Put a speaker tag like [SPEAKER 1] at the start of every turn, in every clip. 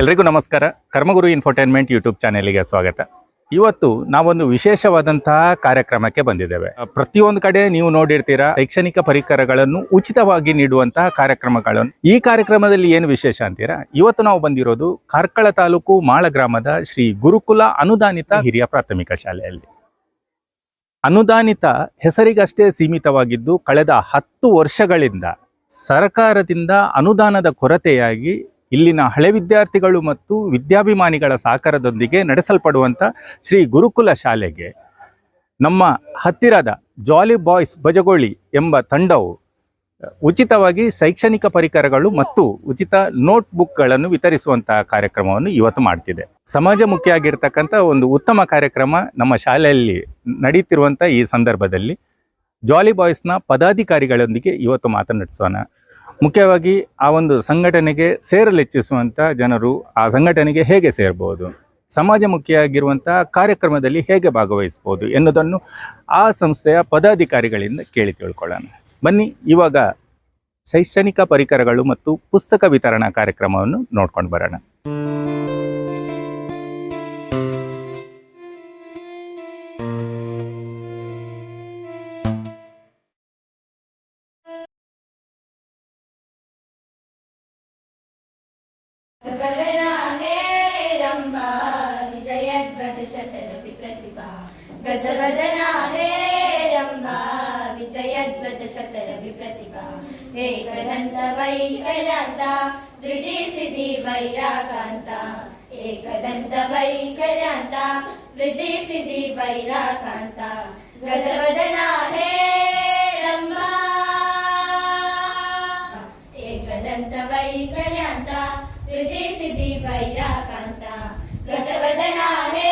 [SPEAKER 1] ಎಲ್ರಿಗೂ ನಮಸ್ಕಾರ. ಕರ್ಮಗುರು infotainment YouTube ಚಾನೆಲ್ಗೆ ಸ್ವಾಗತ. ಇವತ್ತು ನಾವೊಂದು ವಿಶೇಷವಾದಂತಹ ಕಾರ್ಯಕ್ರಮಕ್ಕೆ ಬಂದಿದ್ದೇವೆ. ಪ್ರತಿಯೊಂದು ಕಡೆ ನೀವು ನೋಡಿರ್ತೀರಾ ಶೈಕ್ಷಣಿಕ ಪರಿಕರಗಳನ್ನು ಉಚಿತವಾಗಿ ನೀಡುವಂತಹ ಕಾರ್ಯಕ್ರಮಗಳನ್ನು. ಈ ಕಾರ್ಯಕ್ರಮದಲ್ಲಿ ಏನು ವಿಶೇಷ ಅಂತೀರಾ? ಇವತ್ತು ನಾವು ಬಂದಿರೋದು ಕಾರ್ಕಳ ತಾಲೂಕು ಮಾಳ ಗ್ರಾಮದ ಶ್ರೀ ಗುರುಕುಲ ಅನುದಾನಿತ ಹಿರಿಯ ಪ್ರಾಥಮಿಕ ಶಾಲೆಯಲ್ಲಿ. ಅನುದಾನಿತ ಹೆಸರಿಗಷ್ಟೇ ಸೀಮಿತವಾಗಿದ್ದು, ಕಳೆದ ಹತ್ತು ವರ್ಷಗಳಿಂದ ಸರ್ಕಾರದಿಂದ ಅನುದಾನದ ಕೊರತೆಯಾಗಿ ಇಲ್ಲಿನ ಹಳೆ ವಿದ್ಯಾರ್ಥಿಗಳು ಮತ್ತು ವಿದ್ಯಾಭಿಮಾನಿಗಳ ಸಹಕಾರದೊಂದಿಗೆ ನಡೆಸಲ್ಪಡುವಂಥ ಶ್ರೀ ಗುರುಕುಲ ಶಾಲೆಗೆ ನಮ್ಮ ಹತ್ತಿರದ ಜಾಲಿ ಬಾಯ್ಸ್ ಬಜಗೋಳಿ ಎಂಬ ತಂಡವು, ಉಚಿತವಾಗಿ ಶೈಕ್ಷಣಿಕ ಪರಿಕರಗಳು ಮತ್ತು ಉಚಿತ ನೋಟ್ಬುಕ್ಗಳನ್ನು ವಿತರಿಸುವಂತಹ ಕಾರ್ಯಕ್ರಮವನ್ನು ಇವತ್ತು ಮಾಡ್ತಿದೆ. ಸಮಾಜಮುಖಿಯಾಗಿರ್ತಕ್ಕಂಥ ಒಂದು ಉತ್ತಮ ಕಾರ್ಯಕ್ರಮ ನಮ್ಮ ಶಾಲೆಯಲ್ಲಿ ನಡೀತಿರುವಂಥ ಈ ಸಂದರ್ಭದಲ್ಲಿ ಜಾಲಿ ಬಾಯ್ಸ್ನ ಪದಾಧಿಕಾರಿಗಳೊಂದಿಗೆ ಇವತ್ತು ಮಾತನಾಡಿಸೋಣ. ಮುಖ್ಯವಾಗಿ ಆ ಒಂದು ಸಂಘಟನೆಗೆ ಸೇರಲಿಚ್ಛಿಸುವಂಥ ಜನರು ಆ ಸಂಘಟನೆಗೆ ಹೇಗೆ ಸೇರ್ಬೋದು? ಸಮಾಜಮುಖಿಯಾಗಿರುವಂಥ ಕಾರ್ಯಕ್ರಮದಲ್ಲಿ ಹೇಗೆ ಭಾಗವಹಿಸ್ಬೋದು ಎನ್ನುವುದನ್ನು ಆ ಸಂಸ್ಥೆಯ ಪದಾಧಿಕಾರಿಗಳಿಂದ ಕೇಳಿ ತಿಳ್ಕೊಳ್ಳೋಣ. ಬನ್ನಿ, ಇವಾಗ ಶೈಕ್ಷಣಿಕ ಪರಿಕರಗಳು ಮತ್ತು ಪುಸ್ತಕ ವಿತರಣಾ ಕಾರ್ಯಕ್ರಮವನ್ನು ನೋಡ್ಕೊಂಡು ಬರೋಣ.
[SPEAKER 2] गजवदना हे रम्बा विजयध्वजशतरपि प्रतिभा एकदन्त वैकल्यान्ता हृदिसिद्धि वैराकान्ता एकदन्त वैकल्यान्ता हृदिसिद्धि वैराकान्ता गजवदना हे रम्बा एकदन्त वैकल्यान्त हृदि सिद्धि वैराकान्त गजवदना हे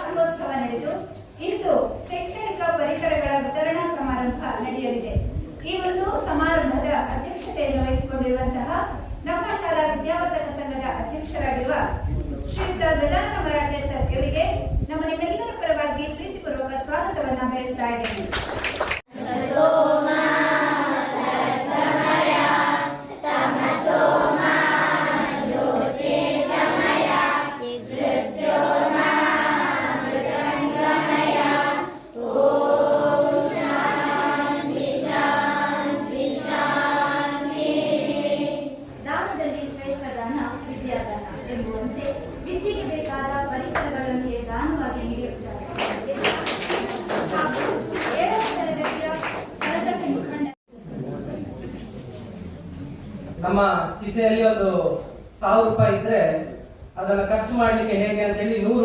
[SPEAKER 3] ರಂಗೋತ್ಸವ ನಡೆದು ಇಂದು ಶೈಕ್ಷಣಿಕ ಪರಿಕರಗಳ ವಿತರಣಾ ಸಮಾರಂಭ ನಡೆಯಲಿದೆ. ಈ ಒಂದು ಸಮಾರಂಭದ ಅಧ್ಯಕ್ಷತೆಯನ್ನು ವಹಿಸಿಕೊಂಡಿರುವಂತಹ ನಮ್ಮ ಶಾಲಾ ವಿದ್ಯಾವರ್ತಕ ಸಂಘದ ಅಧ್ಯಕ್ಷರಾಗಿರುವ ಶ್ರೀಯುತ ಗಜಾನನ ಮರಾಠೆ ಸರ್ ಇವರಿಗೆ ನಮ್ಮ ಪರವಾಗಿ ಪ್ರೀತಿಪೂರ್ವಕ ಸ್ವಾಗತವನ್ನು ಬಯಸ್ತಾ ಇದ್ದೇನೆ.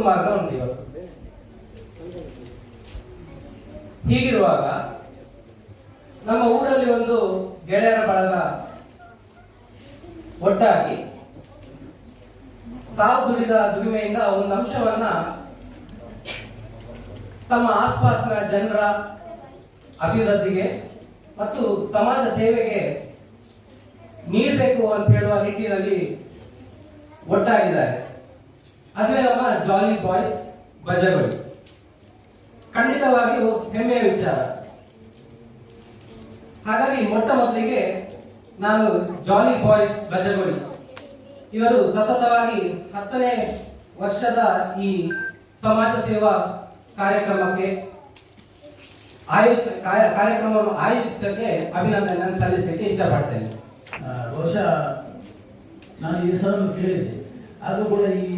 [SPEAKER 4] ಮಾರ್ಗ ಉಂಟು ಇವತ್ತು ಹೀಗಿರುವಾಗ ನಮ್ಮ ಊರಲ್ಲಿ ಒಂದು ಗೆಳೆಯರ ಬಳಗ ಒಟ್ಟಾಗಿ ತಾವು ದುಡಿದ ದುಡಿಮೆಯಿಂದ ಒಂದು ಅಂಶವನ್ನ ತಮ್ಮ ಆಸ್ಪಾಸಿನ ಜನರ ಅಭಿವೃದ್ಧಿಗೆ ಮತ್ತು ಸಮಾಜ ಸೇವೆಗೆ ನೀಡಬೇಕು ಅಂತ ಹೇಳುವ ನಿಟ್ಟಿನಲ್ಲಿ ಒಟ್ಟಾಗಿದ್ದಾರೆ. ಅದೇ ನಮ್ಮ ಜಾಲಿ ಬಾಯ್ಸ್ ಬಜಗಳು. ಖಂಡಿತವಾಗಿಯೂ ಹೆಮ್ಮೆಯ ವಿಚಾರ. ಹಾಗಾಗಿ ಮೊಟ್ಟ ಮೊದಲಿಗೆ ನಾನು ಜಾಲಿ ಬಾಯ್ಸ್ ಬಜಗೋಳಿ. ಇವರು ಸತತವಾಗಿ ಹತ್ತನೇ ವರ್ಷದ ಈ ಸಮಾಜ ಸೇವಾ ಕಾರ್ಯಕ್ರಮಕ್ಕೆ ಕಾರ್ಯ- ಕಾರ್ಯಕ್ರಮವನ್ನು ಆಯೋಜಿಸಕ್ಕೆ ಅಭಿನಂದನೆ ಸಲ್ಲಿಸಲಿಕ್ಕೆ ಇಷ್ಟಪಡ್ತೇನೆ.
[SPEAKER 5] ಬಹುಶಃ ನಾನು ಈ ಸಲ ಕೇಳಿದ್ದೆ. ಆದರೂ ಕೂಡ ಈ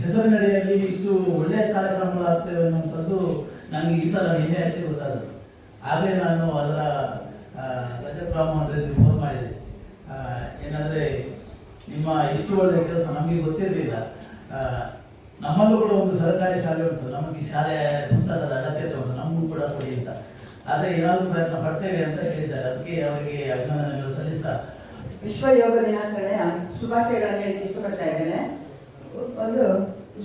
[SPEAKER 5] ಹೆಸರಿನಡಿಯಲ್ಲಿ ಇಷ್ಟು ಒಳ್ಳೆಯ ಕಾರ್ಯಕ್ರಮಗಳಾಗ್ತವೆ ಅನ್ನುವಂಥದ್ದು ನನಗೆ ಈ ಸಲ ನಿನ್ನೆ ಅಷ್ಟೇ ಗೊತ್ತಾದದ್ದು. ಆಗಲೇ ನಾನು ಅದರ ರಜತ್ ಅವರಿಗೆ ಫೋನ್ ಮಾಡಿದೆ. ಏನಂದರೆ ಏನಂದ್ರೆ ನಿಮ್ಮ ಇಷ್ಟು ಒಳ್ಳೆಯ ಕೆಲಸ ನಮಗೆ ಗೊತ್ತಿರಲಿಲ್ಲ. ನಮ್ಮಲ್ಲೂ ಕೂಡ ಒಂದು ಸರ್ಕಾರಿ ಶಾಲೆ ಉಂಟು. ನಮಗೆ ಶಾಲೆ ಪುಸ್ತಕದ ಅಗತ್ಯತೆ ಉಂಟು ನಮಗೂ ಕೂಡ ಕೊಡಿ ಅಂತ. ಆದರೆ ಏನಾದರೂ ಪ್ರಯತ್ನ ಪಡ್ತೇವೆ ಅಂತ ಹೇಳಿದ್ದಾರೆ. ಅದಕ್ಕೆ ಅವರಿಗೆ ಅಭಿನಂದನೆಗಳು ಸಲ್ಲಿಸ್ತಾ
[SPEAKER 6] ವಿಶ್ವ ಯೋಗ ದಿನಾಚರಣೆಯ ಶುಭಾಶಯಗಳನ್ನು ಹೇಳಿ ಇಷ್ಟಪಡ್ತಾ ಇದ್ದೇನೆ. ಒಂದು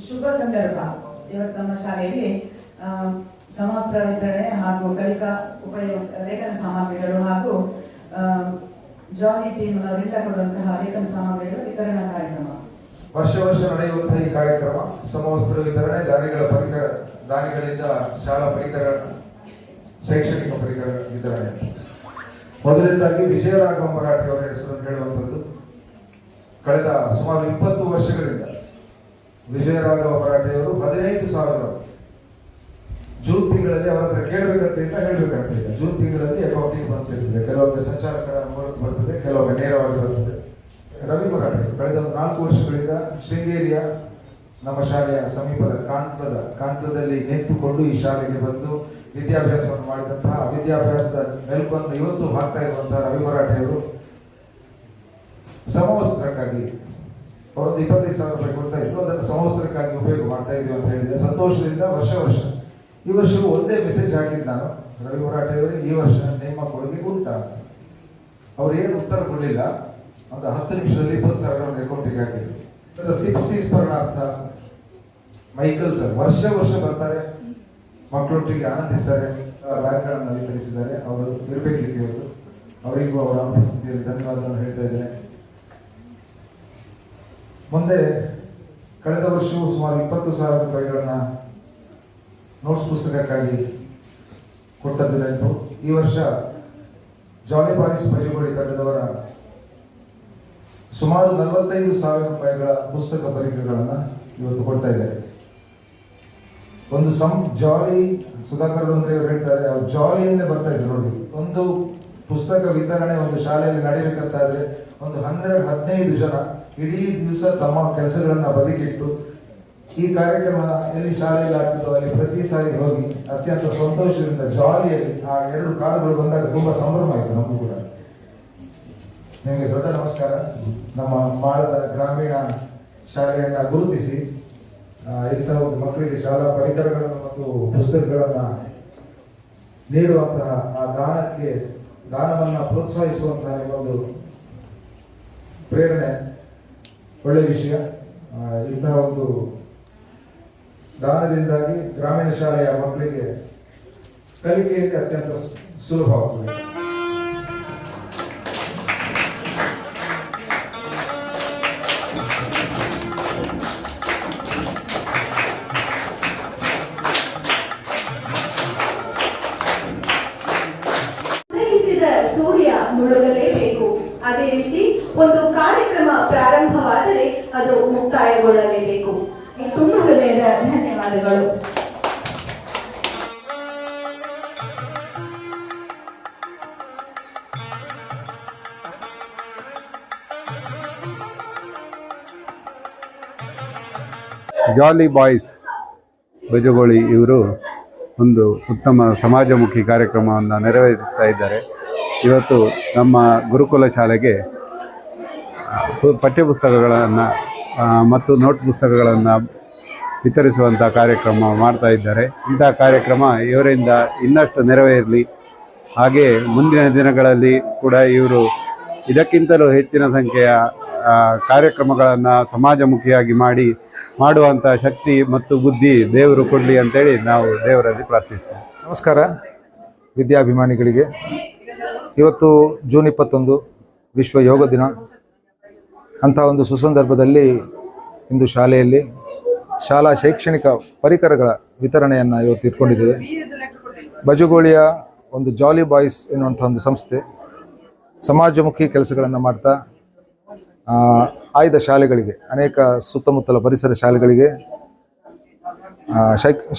[SPEAKER 6] ಶುಭ ಸಂದರ್ಭ ಇವತ್ತು ನಮ್ಮ ಶಾಲೆಯಲ್ಲಿ ಸಮವಸ್ತ್ರ ವಿತರಣೆ ಹಾಗೂ ಕಲಿಕಾ ಉಪಯೋಗ, ಲೇಖನ ಸಾಮಗ್ರಿಗಳು ಹಾಗೂ ಜಾನಿ ಟೀಮ್ ಅವರಿಂದ ಕೊಡುವಂತಹ ಲೇಖನ ಸಾಮಗ್ರಿಗಳ ವಿತರಣಾ ಕಾರ್ಯಕ್ರಮ.
[SPEAKER 7] ವರ್ಷ ವರ್ಷ ನಡೆಯುವಂತಹ ಈ ಕಾರ್ಯಕ್ರಮ, ಸಮವಸ್ತ್ರ ವಿತರಣೆ ದಾನಿಗಳ ಪರಿಕರ ದಾನಿಗಳಿಂದ ಶಾಲಾ ಪರಿಕರ, ಶೈಕ್ಷಣಿಕ ಪರಿಕರ ವಿತರಣೆ. ಮೊದಲನೇದಾಗಿ ವಿಜಯರಾಘವ ಮರಾಠಿ ಅವರ ಹೆಸರನ್ನು ಹೇಳುವಂಥದ್ದು ಕಳೆದ ಸುಮಾರು ಇಪ್ಪತ್ತು ವರ್ಷಗಳಿಂದ ವಿಜಯರಾಘವ ಮರಾಠಿಯವರು ಹದಿನೈದು ಸಾವಿರ ಜೂನ್ ತಿಂಗಳಲ್ಲಿ ಅವರ ಹತ್ರ ಕೇಳಬೇಕಂತ ಹೇಳ್ಬೇಕಾಗ್ತದೆ ಜೂನ್ ತಿಂಗಳಲ್ಲಿ ಅಕೌಂಟಿಗೆ ಬಂದು ಸೇರ್ತದೆ ಕೆಲವೊಮ್ಮೆ ಸಂಚಾಲಕರ ಮೂಲಕ ಬರ್ತದೆ, ಕೆಲವೊಮ್ಮೆ ನೇರವಾಗಿ ಬರ್ತದೆ. ರವಿ ಮರಾಠಿ ಕಳೆದ ಒಂದು ನಾಲ್ಕು ವರ್ಷಗಳಿಂದ ಶೃಂಗೇರಿಯ ನಮ್ಮ ಶಾಲೆಯ ಸಮೀಪದ ಕಾಂತದ, ಕಾಂತದಲ್ಲಿ ನಿಂತುಕೊಂಡು ಈ ಶಾಲೆಗೆ ಬಂದು ವಿದ್ಯಾಭ್ಯಾಸವನ್ನು ಮಾಡಿದಂತಹ ವಿದ್ಯಾಭ್ಯಾಸದ ಮೆಲುಕನ್ನು ಇವತ್ತು ಹಾಕ್ತಾ ಇರುವಂತಹ ರವಿ ಮರಾಠೆಯವರು ಸಮವಸ್ತ್ರಕ್ಕಾಗಿ ಅವರೊಂದು ಇಪ್ಪತ್ತೈದು ಸಾವಿರ ರೂಪಾಯಿ ಕೊಡ್ತಾ ಇದ್ರು ಅದನ್ನು ಸಮವಸ್ತ್ರಕ್ಕಾಗಿ ಉಪಯೋಗ ಮಾಡ್ತಾ ಇದ್ದೀವಿ ಅಂತ ಹೇಳಿದ್ರೆ ಸಂತೋಷದಿಂದ ವರ್ಷ ವರ್ಷ. ಈ ವರ್ಷವೂ ಒಂದೇ ಮೆಸೇಜ್ ಹಾಕಿದ್ದು ನಾನು, ರವಿ ಮರಾಠೆಯವರು, ಈ ವರ್ಷ ನಿಮ್ಮ ಕೊಡುಗೆ ಉಂಟಾ ಅವ್ರು ಏನು ಉತ್ತರ ಕೊಡಲಿಲ್ಲ. ಒಂದು ಹತ್ತು ನಿಮಿಷದಲ್ಲಿ ಇಪ್ಪತ್ತು ಸಾವಿರ ಅಕೌಂಟಿಗೆ ಹಾಕಿದ್ರು. ಸಿಕ್ಸ್ ಸಿಕ್ಸ್ ಪರ್ಣಾರ್ಥ ಮೈಕಲ್ ಸರ್, ವರ್ಷ ವರ್ಷ ಬರ್ತಾರೆ. ಮಕ್ಕಳೊಟ್ಟಿಗೆ ಆನಂದಿಸ್ತಾರೆ ಬ್ಯಾಗ್ಗಳನ್ನು ನವೀಕರಿಸಿದ್ದಾರೆ ಅವರು ಇರಬೇಕಿತ್ತು ಅವರು ಅವರಿಗೂ ಅವರ ಅನುಪಸ್ಥಿತಿಯಲ್ಲಿ ಧನ್ಯವಾದಗಳನ್ನು ಹೇಳ್ತಾ ಇದ್ದೇನೆ. ಮುಂದೆ ಕಳೆದ ವರ್ಷವೂ ಸುಮಾರು ಇಪ್ಪತ್ತು ಸಾವಿರ ರೂಪಾಯಿಗಳನ್ನ ನೋಟ್ಸ್ ಪುಸ್ತಕಕ್ಕಾಗಿ ಕೊಟ್ಟದ್ದು ಈ ವರ್ಷ ಜಾಲಿ ಬಾಯ್ಸ್ ಪರಿಗೋಳಿ ತಂಡದವರ ಸುಮಾರು ನಲವತ್ತೈದು ಸಾವಿರ ರೂಪಾಯಿಗಳ ಪುಸ್ತಕ ಪರಿಕರಗಳನ್ನು ಇವತ್ತು ಕೊಡ್ತಾ ಇದ್ದಾರೆ. ಒಂದು ಸಂ ಜಾಲಿ ಸುಧಾಕರ್ ಅಂದ್ರೆ ಅವರು ಹೇಳ್ತಾರೆ, ಅವ್ರು ಜಾಲಿಯಿಂದ ಬರ್ತಾ ಇದ್ರು ನೋಡಿ. ಒಂದು ಪುಸ್ತಕ ವಿತರಣೆ ಒಂದು ಶಾಲೆಯಲ್ಲಿ ನಡೆಯಬೇಕಂತಾದ್ರೆ ಒಂದು ಹನ್ನೆರಡು, ಹದಿನೈದು ಜನ ಇಡೀ ದಿವಸ ತಮ್ಮ ಕೆಲಸಗಳನ್ನ ಬದುಕಿಟ್ಟು ಈ ಕಾರ್ಯಕ್ರಮ ಎಲ್ಲಿ ಶಾಲೆಯಲ್ಲಿ ಆಗ್ತದೋ ಅಲ್ಲಿ ಪ್ರತಿ ಸಾರಿ ಹೋಗಿ ಅತ್ಯಂತ ಸಂತೋಷದಿಂದ ಜಾಲಿಯಲ್ಲಿ ಆ ಎರಡು ಕಾರುಗಳು ಬಂದಾಗ ತುಂಬಾ ಸಂಭ್ರಮ ಆಯಿತು ನಮಗೂ ಕೂಡ. ನಿಮಗೆ ದೊಡ್ಡ ನಮಸ್ಕಾರ. ನಮ್ಮ ಮಾಳದ ಗ್ರಾಮೀಣ ಶಾಲೆಯನ್ನ ಗುರುತಿಸಿ ಇಂತಹ ಒಂದು ಮಕ್ಕಳಿಗೆ ಶಾಲಾ ಪರಿಕರಗಳನ್ನು ಮತ್ತು ಪುಸ್ತಕಗಳನ್ನ ನೀಡುವಂತಹ ಆ ದಾನಕ್ಕೆ, ದಾನವನ್ನ ಪ್ರೋತ್ಸಾಹಿಸುವಂತಹ ಒಂದು ಪ್ರೇರಣೆ ಒಳ್ಳೆಯ ವಿಷಯ. ಇಂತಹ ಒಂದು ದಾನದಿಂದಾಗಿ ಗ್ರಾಮೀಣ ಶಾಲೆಯ ಮಕ್ಕಳಿಗೆ ಕಲಿಕೆಯಲ್ಲಿ ಅತ್ಯಂತ ಸು-
[SPEAKER 3] ಅದೇ ರೀತಿ ಒಂದು ಕಾರ್ಯಕ್ರಮ ಪ್ರಾರಂಭವಾದರೆ ಅದು ಮುಕ್ತಾಯಗೊಳ್ಳಲೇಬೇಕು. ತುಂಬಾ ಹೃದಯದ ಧನ್ಯವಾದಗಳು.
[SPEAKER 8] ಜಾಲಿ ಬಾಯ್ಸ್ ಬಜಗೋಳಿ ಇವರು ಒಂದು ಉತ್ತಮ ಸಮಾಜಮುಖಿ ಕಾರ್ಯಕ್ರಮವನ್ನು ನೆರವೇರಿಸ್ತಾ ಇದ್ದಾರೆ. ಇವತ್ತು ನಮ್ಮ ಗುರುಕುಲ ಶಾಲೆಗೆ ಪಠ್ಯಪುಸ್ತಕಗಳನ್ನು ಮತ್ತು ನೋಟ್ ಪುಸ್ತಕಗಳನ್ನು ವಿತರಿಸುವಂಥ ಕಾರ್ಯಕ್ರಮ ಮಾಡ್ತಾ ಇದ್ದಾರೆ. ಇಂಥ ಕಾರ್ಯಕ್ರಮ ಇವರಿಂದ ಇನ್ನಷ್ಟು ನೆರವೇರಲಿ. ಹಾಗೆ ಮುಂದಿನ ದಿನಗಳಲ್ಲಿ ಕೂಡ ಇವರು ಇದಕ್ಕಿಂತಲೂ ಹೆಚ್ಚಿನ ಸಂಖ್ಯೆಯ ಕಾರ್ಯಕ್ರಮಗಳನ್ನು ಸಮಾಜಮುಖಿಯಾಗಿ ಮಾಡಿ ಮಾಡುವಂಥ ಶಕ್ತಿ ಮತ್ತು ಬುದ್ಧಿ ದೇವರು ಕೊಡಲಿ ಅಂತೇಳಿ ನಾವು ದೇವರಲ್ಲಿ ಪ್ರಾರ್ಥಿಸ್ತೀವಿ
[SPEAKER 7] ನಮಸ್ಕಾರ. ವಿದ್ಯಾಭಿಮಾನಿಗಳಿಗೆ ಇವತ್ತು ಜೂನ್ ಇಪ್ಪತ್ತೊಂದು ವಿಶ್ವ ಯೋಗ ದಿನ. ಅಂಥ ಒಂದು ಸುಸಂದರ್ಭದಲ್ಲಿ ಇಂದು ಶಾಲೆಯಲ್ಲಿ ಶಾಲಾ ಶೈಕ್ಷಣಿಕ ಪರಿಕರಗಳ ವಿತರಣೆಯನ್ನು ಇವತ್ತು ಇಟ್ಕೊಂಡಿದ್ದೇವೆ. ಬಜುಗೋಳಿಯ ಒಂದು ಜಾಲಿ ಬಾಯ್ಸ್ ಎನ್ನುವಂಥ ಒಂದು ಸಂಸ್ಥೆ ಸಮಾಜಮುಖಿ ಕೆಲಸಗಳನ್ನು ಮಾಡ್ತಾ ಆಯ್ದ ಶಾಲೆಗಳಿಗೆ, ಅನೇಕ ಸುತ್ತಮುತ್ತಲ ಪರಿಸರ ಶಾಲೆಗಳಿಗೆ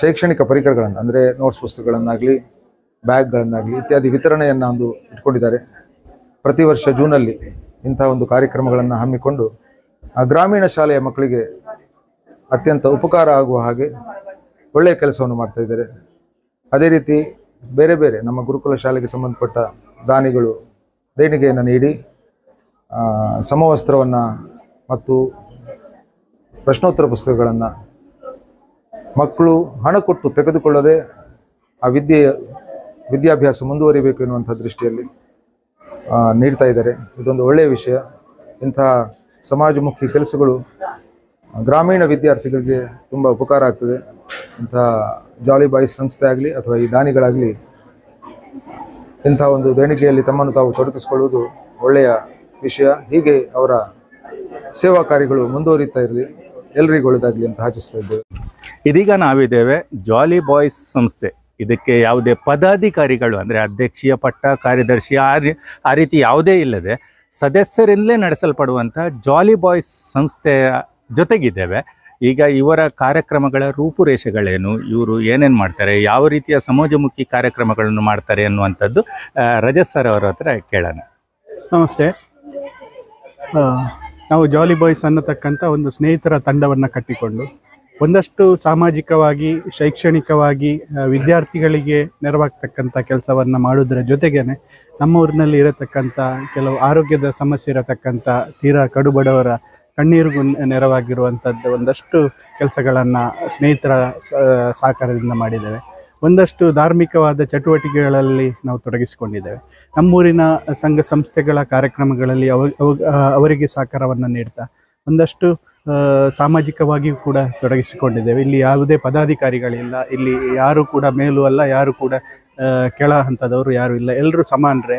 [SPEAKER 7] ಶೈಕ್ಷಣಿಕ ಪರಿಕರಗಳನ್ನು, ಅಂದರೆ ನೋಟ್ಸ್ ಪುಸ್ತಕಗಳನ್ನಾಗಲಿ ಬ್ಯಾಗ್ಗಳನ್ನಾಗಲಿ ಇತ್ಯಾದಿ ವಿತರಣೆಯನ್ನು ಒಂದು ಇಟ್ಕೊಂಡಿದ್ದಾರೆ. ಪ್ರತಿ ವರ್ಷ ಜೂನಲ್ಲಿ ಇಂಥ ಒಂದು ಕಾರ್ಯಕ್ರಮಗಳನ್ನು ಹಮ್ಮಿಕೊಂಡು ಆ ಗ್ರಾಮೀಣ ಶಾಲೆಯ ಮಕ್ಕಳಿಗೆ ಅತ್ಯಂತ ಉಪಕಾರ ಆಗುವ ಹಾಗೆ ಒಳ್ಳೆಯ ಕೆಲಸವನ್ನು ಮಾಡ್ತಾ ಇದ್ದಾರೆ. ಅದೇ ರೀತಿ ಬೇರೆ ಬೇರೆ ನಮ್ಮ ಗುರುಕುಲ ಶಾಲೆಗೆ ಸಂಬಂಧಪಟ್ಟ ದಾನಿಗಳು ದೇಣಿಗೆಯನ್ನು ನೀಡಿ ಸಮವಸ್ತ್ರವನ್ನು ಮತ್ತು ಪ್ರಶ್ನೋತ್ತರ ಪುಸ್ತಕಗಳನ್ನು ಮಕ್ಕಳು ಹಣ ಕೊಟ್ಟು ತೆಗೆದುಕೊಳ್ಳದೆ ಆ ವಿದ್ಯೆ ವಿದ್ಯಾಭ್ಯಾಸ ಮುಂದುವರಿಬೇಕು ಎನ್ನುವಂಥ ದೃಷ್ಟಿಯಲ್ಲಿ ನೀಡ್ತಾ ಇದ್ದಾರೆ. ಇದೊಂದು ಒಳ್ಳೆಯ ವಿಷಯ. ಇಂತಹ ಸಮಾಜಮುಖಿ ಕೆಲಸಗಳು ಗ್ರಾಮೀಣ ವಿದ್ಯಾರ್ಥಿಗಳಿಗೆ ತುಂಬ ಉಪಕಾರ ಆಗ್ತದೆ. ಇಂಥ ಜಾಲಿ ಬಾಯ್ಸ್ ಸಂಸ್ಥೆ ಆಗಲಿ ಅಥವಾ ಈ ದಾನಿಗಳಾಗಲಿ ಇಂಥ ಒಂದು ದೇಣಿಗೆಯಲ್ಲಿ ತಮ್ಮನ್ನು ತಾವು ತೊಡಗಿಸಿಕೊಳ್ಳುವುದು ಒಳ್ಳೆಯ ವಿಷಯ. ಹೀಗೆ ಅವರ ಸೇವಾ ಕಾರ್ಯಗಳು ಮುಂದುವರಿತಾ ಇರಲಿ, ಎಲ್ರಿಗೂ ಒಳ್ಳೆಯದಾಗಲಿ ಅಂತ ಆಶಿಸ್ತಾ ಇದ್ದೇವೆ.
[SPEAKER 1] ಇದೀಗ ನಾವಿದ್ದೇವೆ ಜಾಲಿ ಬಾಯ್ಸ್ ಸಂಸ್ಥೆ. ಇದಕ್ಕೆ ಯಾವುದೇ ಪದಾಧಿಕಾರಿಗಳು, ಅಂದರೆ ಅಧ್ಯಕ್ಷೀಯ ಪಟ್ಟ, ಕಾರ್ಯದರ್ಶಿ, ಆ ರೀ, ಆ ರೀತಿ ಯಾವುದೇ ಇಲ್ಲದೆ ಸದಸ್ಯರಿಂದಲೇ ನಡೆಸಲ್ಪಡುವಂಥ ಜಾಲಿ ಬಾಯ್ಸ್ ಸಂಸ್ಥೆಯ ಜೊತೆಗಿದ್ದೇವೆ. ಈಗ ಇವರ ಕಾರ್ಯಕ್ರಮಗಳ ರೂಪುರೇಷೆಗಳೇನು, ಇವರು ಏನೇನು ಮಾಡ್ತಾರೆ, ಯಾವ ರೀತಿಯ ಸಮಾಜಮುಖಿ ಕಾರ್ಯಕ್ರಮಗಳನ್ನು ಮಾಡ್ತಾರೆ ಅನ್ನುವಂಥದ್ದು ರಜತ್ ಸರ್ ಅವರ ಹತ್ರ ಕೇಳೋಣ.
[SPEAKER 9] ನಮಸ್ತೆ. ನಾವು ಜಾಲಿ ಬಾಯ್ಸ್ ಅನ್ನತಕ್ಕಂಥ ಒಂದು ಸ್ನೇಹಿತರ ತಂಡವನ್ನು ಕಟ್ಟಿಕೊಂಡು ಒಂದಷ್ಟು ಸಾಮಾಜಿಕವಾಗಿ, ಶೈಕ್ಷಣಿಕವಾಗಿ ವಿದ್ಯಾರ್ಥಿಗಳಿಗೆ ನೆರವಾಗ್ತಕ್ಕಂಥ ಕೆಲಸವನ್ನು ಮಾಡೋದ್ರ ಜೊತೆಗೇನೆ ನಮ್ಮ ಊರಿನಲ್ಲಿ ಇರತಕ್ಕಂಥ ಕೆಲವು ಆರೋಗ್ಯದ ಸಮಸ್ಯೆ ಇರತಕ್ಕಂಥ ತೀರಾ ಕಡುಬಡವರ ಕಣ್ಣೀರಿಗೂ ನೆರವಾಗಿರುವಂಥದ್ದು ಒಂದಷ್ಟು ಕೆಲಸಗಳನ್ನು ಸ್ನೇಹಿತರ ಸಹಕಾರದಿಂದ ಮಾಡಿದ್ದೇವೆ. ಒಂದಷ್ಟು ಧಾರ್ಮಿಕವಾದ ಚಟುವಟಿಕೆಗಳಲ್ಲಿ ನಾವು ತೊಡಗಿಸಿಕೊಂಡಿದ್ದೇವೆ. ನಮ್ಮೂರಿನ ಸಂಘ ಸಂಸ್ಥೆಗಳ ಕಾರ್ಯಕ್ರಮಗಳಲ್ಲಿ ಅವ, ಅವ- ಅವರಿಗೆ ಸಹಕಾರವನ್ನು ನೀಡ್ತಾ ಒಂದಷ್ಟು ಸಾಮಾಜಿಕವಾಗಿಯೂ ಕೂಡ ತೊಡಗಿಸಿಕೊಂಡಿದ್ದೇವೆ. ಇಲ್ಲಿ ಯಾವುದೇ ಪದಾಧಿಕಾರಿಗಳಿಲ್ಲ. ಇಲ್ಲಿ ಯಾರು ಕೂಡ ಮೇಲೂ ಅಲ್ಲ, ಯಾರು ಕೂಡ ಕೆಳ ಹಂತದವರು ಯಾರು ಇಲ್ಲ. ಎಲ್ಲರೂ ಸಮಾನರೆ.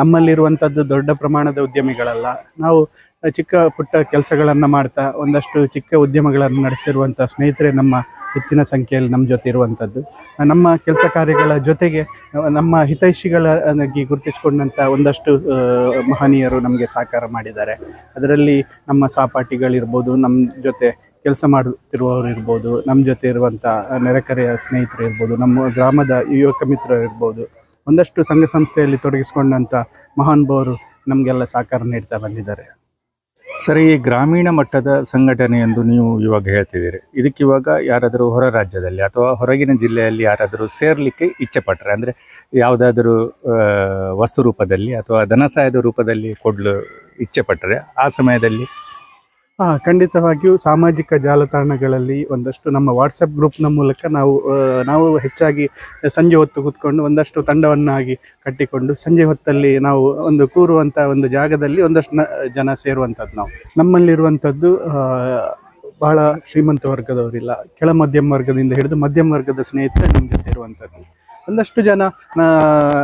[SPEAKER 9] ನಮ್ಮಲ್ಲಿರುವಂಥದ್ದು ದೊಡ್ಡ ಪ್ರಮಾಣದ ಉದ್ಯಮಿಗಳಲ್ಲ. ನಾವು ಚಿಕ್ಕ ಪುಟ್ಟ ಕೆಲಸಗಳನ್ನು ಮಾಡ್ತಾ ಒಂದಷ್ಟು ಚಿಕ್ಕ ಉದ್ಯಮಗಳನ್ನು ನಡೆಸಿರುವಂಥ ಸ್ನೇಹಿತರೆ ನಮ್ಮ ಹೆಚ್ಚಿನ ಸಂಖ್ಯೆಯಲ್ಲಿ ನಮ್ಮ ಜೊತೆ ಇರುವಂಥದ್ದು. ನಮ್ಮ ಕೆಲಸ ಕಾರ್ಯಗಳ ಜೊತೆಗೆ ನಮ್ಮ ಹಿತೈಷಿಗಳಾಗಿ ಗುರುತಿಸಿಕೊಂಡಂಥ ಒಂದಷ್ಟು ಮಹನೀಯರು ನಮಗೆ ಸಹಕಾರ ಮಾಡಿದ್ದಾರೆ. ಅದರಲ್ಲಿ ನಮ್ಮ ಸಹಪಾಠಿಗಳಿರ್ಬೋದು, ನಮ್ಮ ಜೊತೆ ಕೆಲಸ ಮಾಡುತ್ತಿರುವವರು ಇರ್ಬೋದು, ನಮ್ಮ ಜೊತೆ ಇರುವಂಥ ನೆರೆಕರೆಯ ಸ್ನೇಹಿತರು ಇರ್ಬೋದು, ನಮ್ಮ ಗ್ರಾಮದ ಯುವಕ ಮಿತ್ರರು ಇರ್ಬೋದು. ಒಂದಷ್ಟು ಸಂಘ ಸಂಸ್ಥೆಯಲ್ಲಿ ತೊಡಗಿಸಿಕೊಂಡಂಥ ಮಹಾನುಭಾವರು ನಮಗೆಲ್ಲ ಸಹಕಾರ ನೀಡ್ತಾ ಬಂದಿದ್ದಾರೆ.
[SPEAKER 1] ಸರಿ ಗ್ರಾಮೀಣ ಮಟ್ಟದ ಸಂಘಟನೆ ಎಂದು ನೀವು ಇವಾಗ ಹೇಳ್ತಿದ್ದೀರಿ. ಇದಕ್ಕೆ ಇವಾಗ ಯಾರಾದರೂ ಹೊರ ರಾಜ್ಯದಲ್ಲಿ ಅಥವಾ ಹೊರಗಿನ ಜಿಲ್ಲೆಯಲ್ಲಿ ಯಾರಾದರೂ ಸೇರಲಿಕ್ಕೆ ಇಚ್ಛೆ ಪಟ್ಟರೆ ಅಂದರೆ ಯಾವುದಾದರೂ ವಸ್ತು ರೂಪದಲ್ಲಿ ಅಥವಾ ಧನಸಹಾಯದ ರೂಪದಲ್ಲಿ ಕೊಡಲು ಇಚ್ಛೆ ಪಟ್ಟರೆ ಆ ಸಮಯದಲ್ಲಿ
[SPEAKER 9] ಹಾಂ ಖಂಡಿತವಾಗಿಯೂ ಸಾಮಾಜಿಕ ಜಾಲತಾಣಗಳಲ್ಲಿ ಒಂದಷ್ಟು ನಮ್ಮ ವಾಟ್ಸಪ್ ಗ್ರೂಪ್ನ ಮೂಲಕ ನಾವು ನಾವು ಹೆಚ್ಚಾಗಿ ಸಂಜೆ ಹೊತ್ತು ಕೂತ್ಕೊಂಡು ಒಂದಷ್ಟು ತಂಡವನ್ನಾಗಿ ಕಟ್ಟಿಕೊಂಡು ಸಂಜೆ ಹೊತ್ತಲ್ಲಿ ನಾವು ಒಂದು ಕೂರುವಂಥ ಒಂದು ಜಾಗದಲ್ಲಿ ಒಂದಷ್ಟು ಜನ ಸೇರುವಂಥದ್ದು ನಾವು. ನಮ್ಮಲ್ಲಿರುವಂಥದ್ದು ಬಹಳ ಶ್ರೀಮಂತ ವರ್ಗದವರಿಲ್ಲ, ಕೆಳ ಮಧ್ಯಮ ವರ್ಗದಿಂದ ಹಿಡಿದು ಮಧ್ಯಮ ವರ್ಗದ ಸ್ನೇಹಿತರ ನಿಮಗೆ ಸೇರುವಂಥದ್ದು. ಒಂದಷ್ಟು ಜನ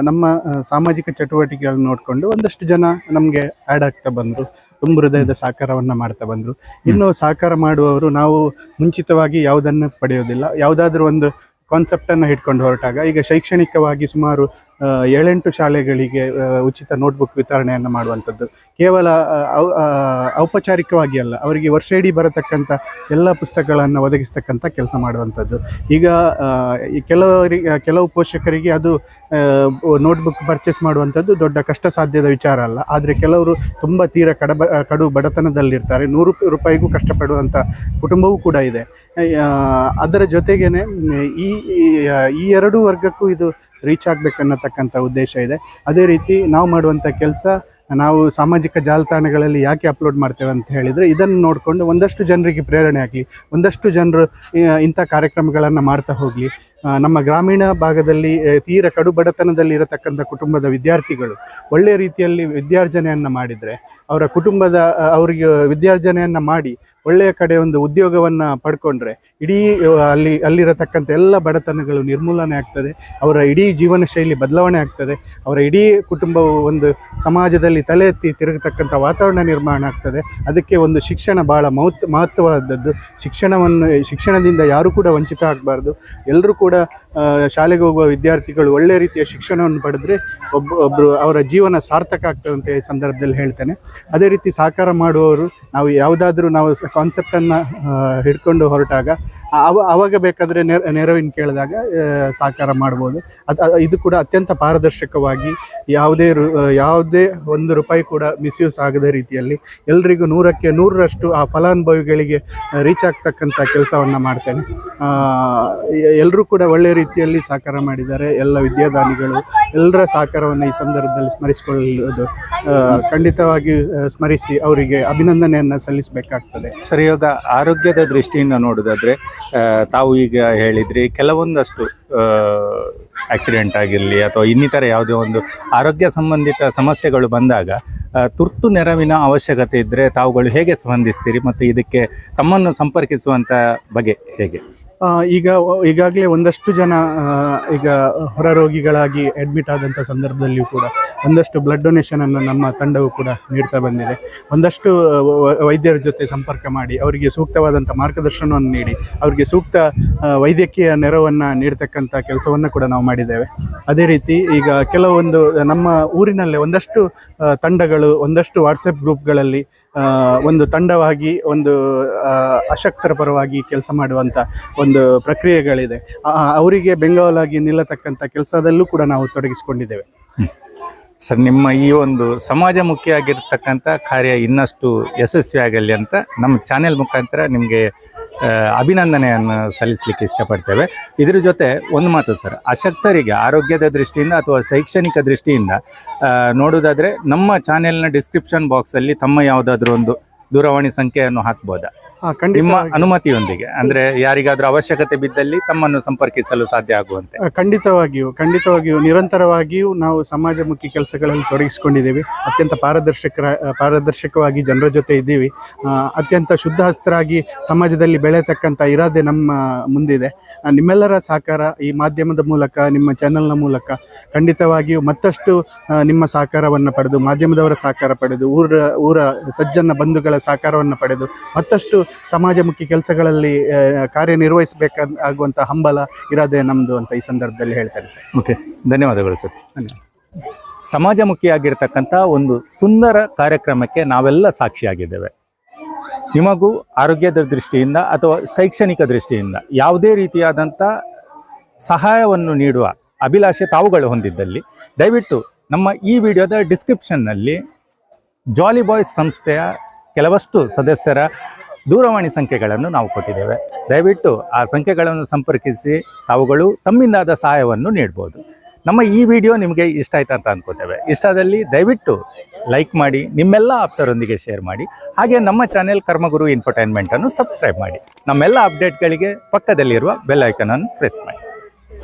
[SPEAKER 9] ನಮ್ಮ ಸಾಮಾಜಿಕ ಚಟುವಟಿಕೆಗಳನ್ನ ನೋಡಿಕೊಂಡು ಒಂದಷ್ಟು ಜನ ನಮಗೆ ಆ್ಯಡ್ ಆಗ್ತಾ ಬಂದರು. ತುಂಬ ಹೃದಯದ ಸಹಕಾರವನ್ನು ಮಾಡ್ತಾ ಬಂದರು. ಇನ್ನು ಸಹಕಾರ ಮಾಡುವವರು ನಾವು ಮುಂಚಿತವಾಗಿ ಯಾವುದನ್ನು ಪಡೆಯೋದಿಲ್ಲ. ಯಾವುದಾದ್ರೂ ಒಂದು ಕಾನ್ಸೆಪ್ಟನ್ನು ಹಿಡ್ಕೊಂಡು ಹೊರಟಾಗ, ಈಗ ಶೈಕ್ಷಣಿಕವಾಗಿ ಸುಮಾರು ಏಳೆಂಟು ಶಾಲೆಗಳಿಗೆ ಉಚಿತ ನೋಟ್ಬುಕ್ ವಿತರಣೆಯನ್ನು ಮಾಡುವಂಥದ್ದು. ಕೇವಲ ಔಪಚಾರಿಕವಾಗಿ ಅಲ್ಲ, ಅವರಿಗೆ ವರ್ಷ ಇಡೀ ಬರತಕ್ಕಂಥ ಎಲ್ಲ ಪುಸ್ತಕಗಳನ್ನು ಒದಗಿಸ್ತಕ್ಕಂಥ ಕೆಲಸ ಮಾಡುವಂಥದ್ದು. ಈಗ ಕೆಲವರಿಗೆ ಕೆಲವು ಪೋಷಕರಿಗೆ ಅದು ನೋಟ್ಬುಕ್ ಪರ್ಚೇಸ್ ಮಾಡುವಂಥದ್ದು ದೊಡ್ಡ ಕಷ್ಟ ಸಾಧ್ಯದ ವಿಚಾರ ಅಲ್ಲ. ಆದರೆ ಕೆಲವರು ತುಂಬ ತೀರ ಕಡಬ ಕಡು ಬಡತನದಲ್ಲಿರ್ತಾರೆ. ನೂರು ರೂಪಾಯಿಗೂ ಕಷ್ಟಪಡುವಂಥ ಕುಟುಂಬವೂ ಕೂಡ ಇದೆ. ಅದರ ಜೊತೆಗೇ ಈ- ಈ ಎರಡೂ ವರ್ಗಕ್ಕೂ ಇದು ರೀಚ್ ಆಗಬೇಕನ್ನತಕ್ಕಂಥ ಉದ್ದೇಶ ಇದೆ. ಅದೇ ರೀತಿ ನಾವು ಮಾಡುವಂಥ ಕೆಲಸ, ನಾವು ಸಾಮಾಜಿಕ ಜಾಲತಾಣಗಳಲ್ಲಿ ಯಾಕೆ ಅಪ್ಲೋಡ್ ಮಾಡ್ತೇವೆ ಅಂತ ಹೇಳಿದರೆ, ಇದನ್ನು ನೋಡಿಕೊಂಡು ಒಂದಷ್ಟು ಜನರಿಗೆ ಪ್ರೇರಣೆ ಆಗಲಿ, ಒಂದಷ್ಟು ಜನರು ಇಂಥ ಕಾರ್ಯಕ್ರಮಗಳನ್ನು ಮಾಡ್ತಾ ಹೋಗಲಿ. ನಮ್ಮ ಗ್ರಾಮೀಣ ಭಾಗದಲ್ಲಿ ತೀರ ಕಡು ಬಡತನದಲ್ಲಿ ಇರತಕ್ಕಂಥ ಕುಟುಂಬದ ವಿದ್ಯಾರ್ಥಿಗಳು ಒಳ್ಳೆಯ ರೀತಿಯಲ್ಲಿ ವಿದ್ಯಾರ್ಜನೆಯನ್ನು ಮಾಡಿದರೆ, ಅವರ ಕುಟುಂಬದ ಅವರಿಗೆ ವಿದ್ಯಾರ್ಜನೆಯನ್ನು ಮಾಡಿ, ಒಳ್ಳೆಯ ಕಡೆ ಒಂದು ಉದ್ಯೋಗವನ್ನು ಪಡ್ಕೊಂಡ್ರೆ ಇಡೀ ಅಲ್ಲಿ, ಅಲ್ಲಿರತಕ್ಕಂಥ ಎಲ್ಲ ಬಡತನಗಳು ನಿರ್ಮೂಲನೆ ಆಗ್ತದೆ. ಅವರ ಇಡೀ ಜೀವನ ಶೈಲಿ ಬದಲಾವಣೆ ಆಗ್ತದೆ. ಅವರ ಇಡೀ ಕುಟುಂಬವು ಒಂದು ಸಮಾಜದಲ್ಲಿ ತಲೆ ಎತ್ತಿ ತಿರುಗತಕ್ಕಂಥ ವಾತಾವರಣ ನಿರ್ಮಾಣ ಆಗ್ತದೆ. ಅದಕ್ಕೆ ಒಂದು ಶಿಕ್ಷಣ ಭಾಳ ಮಹತ್ ಮಹತ್ವವಾದದ್ದು. ಶಿಕ್ಷಣವನ್ನು, ಶಿಕ್ಷಣದಿಂದ ಯಾರೂ ಕೂಡ ವಂಚಿತ ಆಗಬಾರ್ದು. ಎಲ್ಲರೂ ಕೂಡ ಶಾಲೆಗೆ ಹೋಗುವ ವಿದ್ಯಾರ್ಥಿಗಳು ಒಳ್ಳೆಯ ರೀತಿಯ ಶಿಕ್ಷಣವನ್ನು ಪಡೆದ್ರೆ ಒಬ್ಬ ಒಬ್ಬರು ಅವರ ಜೀವನ ಸಾರ್ಥಕ ಆಗ್ತದಂತ ಸಂದರ್ಭದಲ್ಲಿ ಹೇಳ್ತೇನೆ. ಅದೇ ರೀತಿ ಸಹಕಾರ ಮಾಡುವವರು, ನಾವು ಯಾವುದಾದ್ರೂ ನಾವು ಕಾನ್ಸೆಪ್ಟನ್ನು ಹಿಡ್ಕೊಂಡು ಹೊರಟಾಗ ಅವ ಅವಾಗ ಬೇಕಾದರೆ ನೆರ, ನೆರವಿನ ಕೇಳಿದಾಗ ಸಾಕಾರ ಮಾಡ್ಬೋದು. ಅದು ಇದು ಕೂಡ ಅತ್ಯಂತ ಪಾರದರ್ಶಕವಾಗಿ ಯಾವುದೇ ರು ಯಾವುದೇ ಒಂದು ರೂಪಾಯಿ ಕೂಡ ಮಿಸ್ಯೂಸ್ ಆಗದ ರೀತಿಯಲ್ಲಿ ಎಲ್ರಿಗೂ ನೂರಕ್ಕೆ ನೂರರಷ್ಟು ಆ ಫಲಾನುಭವಿಗಳಿಗೆ ರೀಚ್ ಆಗ್ತಕ್ಕಂಥ ಕೆಲಸವನ್ನು ಮಾಡ್ತೇನೆ. ಎಲ್ಲರೂ ಕೂಡ ಒಳ್ಳೆಯ ರೀತಿಯಲ್ಲಿ ಸಹಕಾರ ಮಾಡಿದ್ದಾರೆ. ಎಲ್ಲ ವಿದ್ಯಾದಾನಿಗಳು ಎಲ್ಲರ ಸಹಕಾರವನ್ನು ಈ ಸಂದರ್ಭದಲ್ಲಿ ಸ್ಮರಿಸಿಕೊಳ್ಳುವುದು ಖಂಡಿತವಾಗಿ ಸ್ಮರಿಸಿ ಅವರಿಗೆ ಅಭಿನಂದನೆಯನ್ನು ಸಲ್ಲಿಸಬೇಕಾಗ್ತದೆ.
[SPEAKER 1] ಸರಿಯಾದ ಆರೋಗ್ಯದ ದೃಷ್ಟಿಯಿಂದ ನೋಡೋದಾದ್ರೆ ತಾವು ಈಗ ಹೇಳಿದ್ರಿ ಕೆಲವೊಂದಷ್ಟು ಆಕ್ಸಿಡೆಂಟ್ ಆಗಿರಲಿ ಅಥವಾ ಇನ್ನಿತರ ಯಾವುದೇ ಒಂದು ಆರೋಗ್ಯ ಸಂಬಂಧಿತ ಸಮಸ್ಯೆಗಳು ಬಂದಾಗ ತುರ್ತು ನೆರವಿನ ಅವಶ್ಯಕತೆ ಇದ್ದರೆ ತಾವುಗಳು ಹೇಗೆ ಸ್ಪಂದಿಸ್ತೀರಿ ಮತ್ತು ಇದಕ್ಕೆ ತಮ್ಮನ್ನು ಸಂಪರ್ಕಿಸುವಂಥ ಬಗೆ ಹೇಗೆ?
[SPEAKER 9] ಈಗ ಈಗಾಗಲೇ ಒಂದಷ್ಟು ಜನ ಈಗ ಹೊರ ರೋಗಿಗಳಾಗಿ ಅಡ್ಮಿಟ್ ಆದಂಥ ಸಂದರ್ಭದಲ್ಲಿಯೂ ಕೂಡ ಒಂದಷ್ಟು ಬ್ಲಡ್ ಡೊನೇಷನನ್ನು ನಮ್ಮ ತಂಡವು ಕೂಡ ನೀಡ್ತಾ ಬಂದಿದೆ. ಒಂದಷ್ಟು ವೈದ್ಯರ ಜೊತೆ ಸಂಪರ್ಕ ಮಾಡಿ, ಅವರಿಗೆ ಸೂಕ್ತವಾದಂಥ ಮಾರ್ಗದರ್ಶನವನ್ನು ನೀಡಿ, ಅವರಿಗೆ ಸೂಕ್ತ ವೈದ್ಯಕೀಯ ನೆರವನ್ನು ನೀಡ್ತಕ್ಕಂಥ ಕೆಲಸವನ್ನು ಕೂಡ ನಾವು ಮಾಡಿದ್ದೇವೆ. ಅದೇ ರೀತಿ ಈಗ ಕೆಲವೊಂದು ನಮ್ಮ ಊರಿನಲ್ಲೇ ಒಂದಷ್ಟು ತಂಡಗಳು, ಒಂದಷ್ಟು ವಾಟ್ಸಪ್ ಗ್ರೂಪ್ಗಳಲ್ಲಿ ಒಂದು ತಂಡವಾಗಿ, ಒಂದು ಅಶಕ್ತರ ಪರವಾಗಿ ಕೆಲಸ ಮಾಡುವಂಥ ಒಂದು ಪ್ರಕ್ರಿಯೆಗಳಿದೆ. ಅವರಿಗೆ ಬೆಂಗಾವಲಾಗಿ ನಿಲ್ಲತಕ್ಕಂಥ ಕೆಲಸದಲ್ಲೂ ಕೂಡ ನಾವು ತೊಡಗಿಸಿಕೊಂಡಿದ್ದೇವೆ.
[SPEAKER 1] ಸರ್, ನಿಮ್ಮ ಈ ಒಂದು ಸಮಾಜಮುಖಿಯಾಗಿರ್ತಕ್ಕಂಥ ಕಾರ್ಯ ಇನ್ನಷ್ಟು ಯಶಸ್ವಿಯಾಗಲಿ ಅಂತ ನಮ್ಮ ಚಾನೆಲ್ ಮುಖಾಂತರ ನಿಮಗೆ ಅಭಿನಂದನೆಯನ್ನು ಸಲ್ಲಿಸಲಿಕ್ಕೆ ಇಷ್ಟಪಡ್ತೇವೆ. ಇದರ ಜೊತೆ ಒಂದು ಮಾತು ಸರ್ ಅಶಕ್ತರಿಗೆ ಆರೋಗ್ಯದ ದೃಷ್ಟಿಯಿಂದ ಅಥವಾ ಶೈಕ್ಷಣಿಕ ದೃಷ್ಟಿಯಿಂದ ನೋಡೋದಾದರೆ ನಮ್ಮ ಚಾನೆಲ್ನ ಡಿಸ್ಕ್ರಿಪ್ಷನ್ ಬಾಕ್ಸಲ್ಲಿ ತಮ್ಮ ಯಾವುದಾದ್ರೂ ಒಂದು ದೂರವಾಣಿ ಸಂಖ್ಯೆಯನ್ನು ಹಾಕ್ಬೋದಾ? ನಿಮ್ಮ ಅನುಮತಿಯೊಂದಿಗೆ ಅಂದ್ರೆ ಯಾರಿಗಾದ್ರೂ ಅವಶ್ಯಕತೆ ಬಿದ್ದಲ್ಲಿ ತಮ್ಮನ್ನು ಸಂಪರ್ಕಿಸಲು ಸಾಧ್ಯ ಆಗುವಂತೆ
[SPEAKER 9] ಖಂಡಿತವಾಗಿಯೂ ಖಂಡಿತವಾಗಿಯೂ ನಿರಂತರವಾಗಿಯೂ ನಾವು ಸಮಾಜಮುಖಿ ಕೆಲಸಗಳಲ್ಲಿ ತೊಡಗಿಸಿಕೊಂಡಿದ್ದೇವೆ. ಅತ್ಯಂತ ಪಾರದರ್ಶಕರ ಪಾರದರ್ಶಕವಾಗಿ ಜನರ ಜೊತೆ ಇದ್ದೀವಿ. ಅತ್ಯಂತ ಅತ್ಯಂತ ಶುದ್ಧಹಸ್ತರಾಗಿ ಸಮಾಜದಲ್ಲಿ ಬೆಳೆಯತಕ್ಕಂಥ ಇರಾದೆ ನಮ್ಮ ಮುಂದಿದೆ. ನಿಮ್ಮೆಲ್ಲರ ಸಹಕಾರ ಈ ಮಾಧ್ಯಮದ ಮೂಲಕ ನಿಮ್ಮ ಚಾನೆಲ್ನ ಮೂಲಕ ಖಂಡಿತವಾಗಿಯೂ ಮತ್ತಷ್ಟು ನಿಮ್ಮ ಸಹಕಾರವನ್ನು ಪಡೆದು ಮಾಧ್ಯಮದವರ ಸಹಕಾರ ಪಡೆದು ಊರ ಊರ ಸಜ್ಜನ ಬಂಧುಗಳ ಸಹಕಾರವನ್ನು ಪಡೆದು ಮತ್ತಷ್ಟು ಸಮಾಜಮುಖಿ ಕೆಲಸಗಳಲ್ಲಿ ಕಾರ್ಯನಿರ್ವಹಿಸಬೇಕಾಗುವಂಥ ಹಂಬಲ ಇರೋದೇ ನಮ್ಮದು ಅಂತ ಈ ಸಂದರ್ಭದಲ್ಲಿ ಹೇಳ್ತಾರೆ ಸರ್.
[SPEAKER 1] ಓಕೆ ಧನ್ಯವಾದಗಳು ಸರ್. ಸಮಾಜಮುಖಿಯಾಗಿರ್ತಕ್ಕಂಥ ಒಂದು ಸುಂದರ ಕಾರ್ಯಕ್ರಮಕ್ಕೆ ನಾವೆಲ್ಲ ಸಾಕ್ಷಿಯಾಗಿದ್ದೇವೆ ನಿಮಗೂ ಆರೋಗ್ಯದ ದೃಷ್ಟಿಯಿಂದ ಅಥವಾ ಶೈಕ್ಷಣಿಕ ದೃಷ್ಟಿಯಿಂದ ಯಾವುದೇ ರೀತಿಯಾದಂಥ ಸಹಾಯವನ್ನು ನೀಡುವ ಅಭಿಲಾಷೆ ತಾವುಗಳು ಹೊಂದಿದ್ದಲ್ಲಿ ದಯವಿಟ್ಟು ನಮ್ಮ ಈ ವಿಡಿಯೋದ ಡಿಸ್ಕ್ರಿಪ್ಷನ್ನಲ್ಲಿ ಜಾಲಿ ಬಾಯ್ಸ್ ಸಂಸ್ಥೆಯ ಕೆಲವಷ್ಟು ಸದಸ್ಯರ ದೂರವಾಣಿ ಸಂಖ್ಯೆಗಳನ್ನು ನಾವು ಕೊಟ್ಟಿದ್ದೇವೆ. ದಯವಿಟ್ಟು ಆ ಸಂಖ್ಯೆಗಳನ್ನು ಸಂಪರ್ಕಿಸಿ, ತಾವುಗಳು ತಮ್ಮಿಂದಾದ ಸಹಾಯವನ್ನು ನೀಡ್ಬೋದು. ನಮ್ಮ ಈ ವಿಡಿಯೋ ನಿಮಗೆ ಇಷ್ಟ ಆಯ್ತಾ ಅಂತ ಅಂದ್ಕೋತೇವೆ ಇಷ್ಟದಲ್ಲಿ ದಯವಿಟ್ಟು ಲೈಕ್ ಮಾಡಿ, ನಿಮ್ಮೆಲ್ಲ ಆಪ್ತರೊಂದಿಗೆ ಶೇರ್ ಮಾಡಿ, ಹಾಗೆ ನಮ್ಮ ಚಾನೆಲ್ ಕರ್ಮಗುರು ಇನ್ಫರ್ಟೈನ್ಮೆಂಟನ್ನು ಸಬ್ಸ್ಕ್ರೈಬ್ ಮಾಡಿ. ನಮ್ಮೆಲ್ಲ ಅಪ್ಡೇಟ್ಗಳಿಗೆ ಪಕ್ಕದಲ್ಲಿರುವ ಬೆಲ್ ಐಕನನ್ನು ಪ್ರೆಸ್ ಮಾಡಿ.